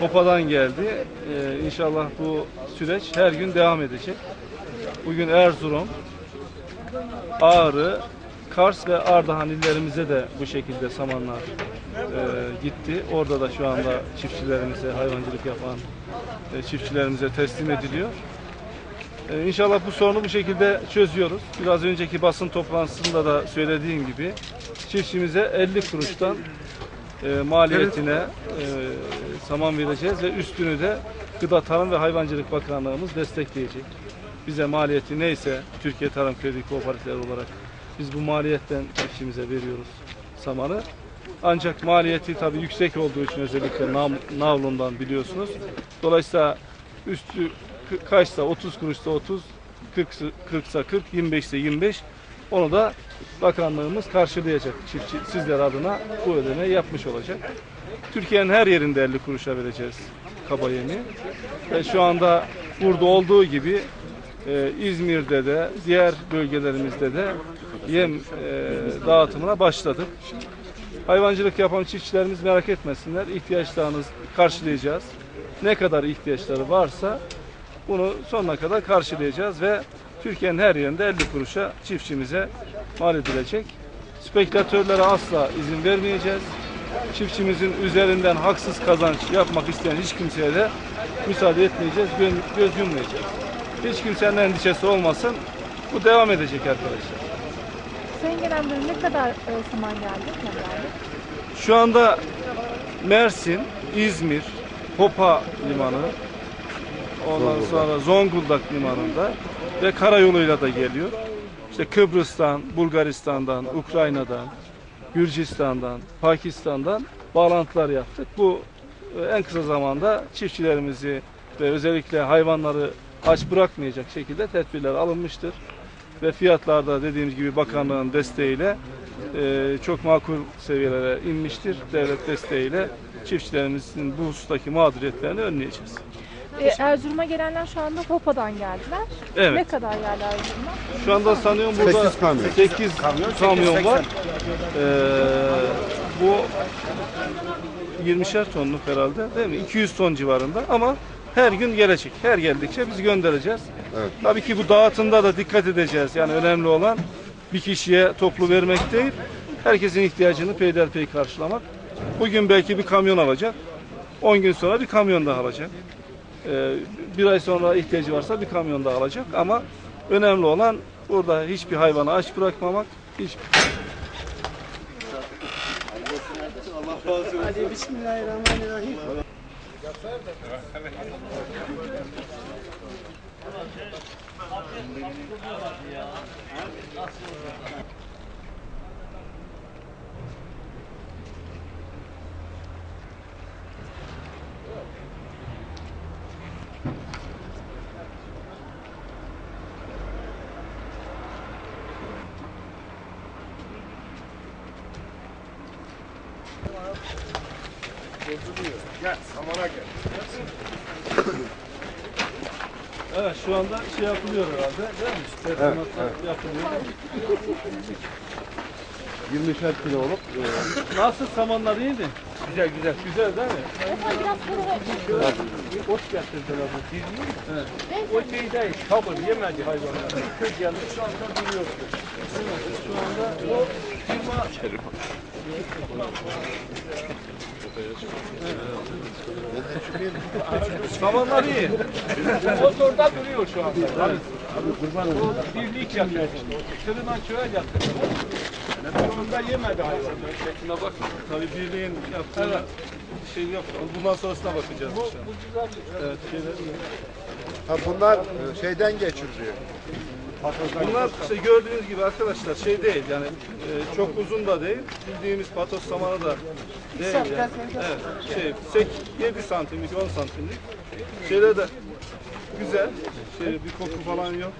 Hopa'dan geldi. Ee, inşallah bu süreç her gün devam edecek. Bugün Erzurum, Ağrı, Kars ve Ardahan illerimize de bu şekilde samanlar e, gitti. Orada da şu anda çiftçilerimize, hayvancılık yapan e, çiftçilerimize teslim ediliyor. E, İnşallah bu sorunu bu şekilde çözüyoruz. Biraz önceki basın toplantısında da söylediğim gibi çiftçimize 50 kuruştan e, maliyetine e, saman vereceğiz ve üstünü de Gıda Tarım ve Hayvancılık Bakanlığımız destekleyecek. Bize maliyeti neyse Türkiye Tarım Kredi Kooperatifleri olarak biz bu maliyetten çiftçimize veriyoruz samanı. Ancak maliyeti tabii yüksek olduğu için özellikle nav- navlundan biliyorsunuz. Dolayısıyla üstü kaçsa 30 kuruşsa 30, 40 40'sa 40, 25 ise 25. Onu da bakanlığımız karşılayacak. Çiftçi sizler adına bu ödemeyi yapmış olacak. Türkiye'nin her yerinde 50 kuruşa vereceğiz kaba yemi. Ve şu anda burada olduğu gibi e, İzmir'de de diğer bölgelerimizde de yem e, dağıtımına başladık. Hayvancılık yapan çiftçilerimiz merak etmesinler. İhtiyaçlarınızı karşılayacağız. Ne kadar ihtiyaçları varsa bunu sonuna kadar karşılayacağız ve Türkiye'nin her yerinde 50 kuruşa çiftçimize mal edilecek. Spekülatörlere asla izin vermeyeceğiz. Çiftçimizin üzerinden haksız kazanç yapmak isteyen hiç kimseye de müsaade etmeyeceğiz, göz, göz yummayacağız. Hiç kimsenin endişesi olmasın. Bu devam edecek arkadaşlar. Sayın Genel Müdürüm ne kadar e, saman geldi? Ne geldi? Şu anda Mersin, İzmir, Hopa Limanı, ondan sonra Zonguldak Limanı'nda ve karayoluyla da geliyor. İşte Kıbrıs'tan, Bulgaristan'dan, Ukrayna'dan, Gürcistan'dan, Pakistan'dan bağlantılar yaptık. Bu e, en kısa zamanda çiftçilerimizi ve özellikle hayvanları aç bırakmayacak şekilde tedbirler alınmıştır. Ve fiyatlarda dediğimiz gibi bakanlığın desteğiyle e, çok makul seviyelere inmiştir. Devlet desteğiyle çiftçilerimizin bu husustaki mağduriyetlerini önleyeceğiz. E, Erzurum'a gelenler şu anda Hopa'dan geldiler. Ne Evet. kadar geldi Erzurum'a? Şu anda sanıyorum burada Sekiz kamyon. 8 kamyon, var. Ee, bu 20'şer tonluk herhalde değil mi? 200 ton civarında ama her gün gelecek. Her geldikçe biz göndereceğiz. Evet. Tabii ki bu dağıtımda da dikkat edeceğiz. Yani önemli olan bir kişiye toplu vermek değil, herkesin ihtiyacını peyderpey karşılamak. Bugün belki bir kamyon alacak, 10 gün sonra bir kamyon daha alacak. Ee, bir ay sonra ihtiyacı varsa bir kamyon daha alacak ama önemli olan burada hiçbir hayvanı aç bırakmamak, hiç Evet şu anda şey yapılıyor herhalde değil mi? Teslimatlar yapılıyor. 20'şer kilo olup Nasıl samanlar iyiydi? Güzel güzel. Güzel değil mi? Ot getirdiler bu dizini. Evet. O şeyde kabul yemedi hayvanlar. Köy geldi şu anda duruyor. Firma samanlar iyi. Motorda duruyor şu anda. Abi kurban O birlik yapıyor. Kırılan köye getirdi. Sonunda yemedi hayvanlar. Şuna bak. Tabii birliğin yaptığı şey yok. Bundan sonrasına bakacağız. Bu, inşallah. bu güzel Evet, şeyler ha bunlar şeyden geçiriliyor. Bunlar işte gördüğünüz gibi arkadaşlar şey değil yani e, çok uzun da değil. Bildiğimiz patos samanı da değil yani. Evet, şey, sek, 7 santimlik 10 santimlik. Şeyler de güzel. Şey, bir koku falan yok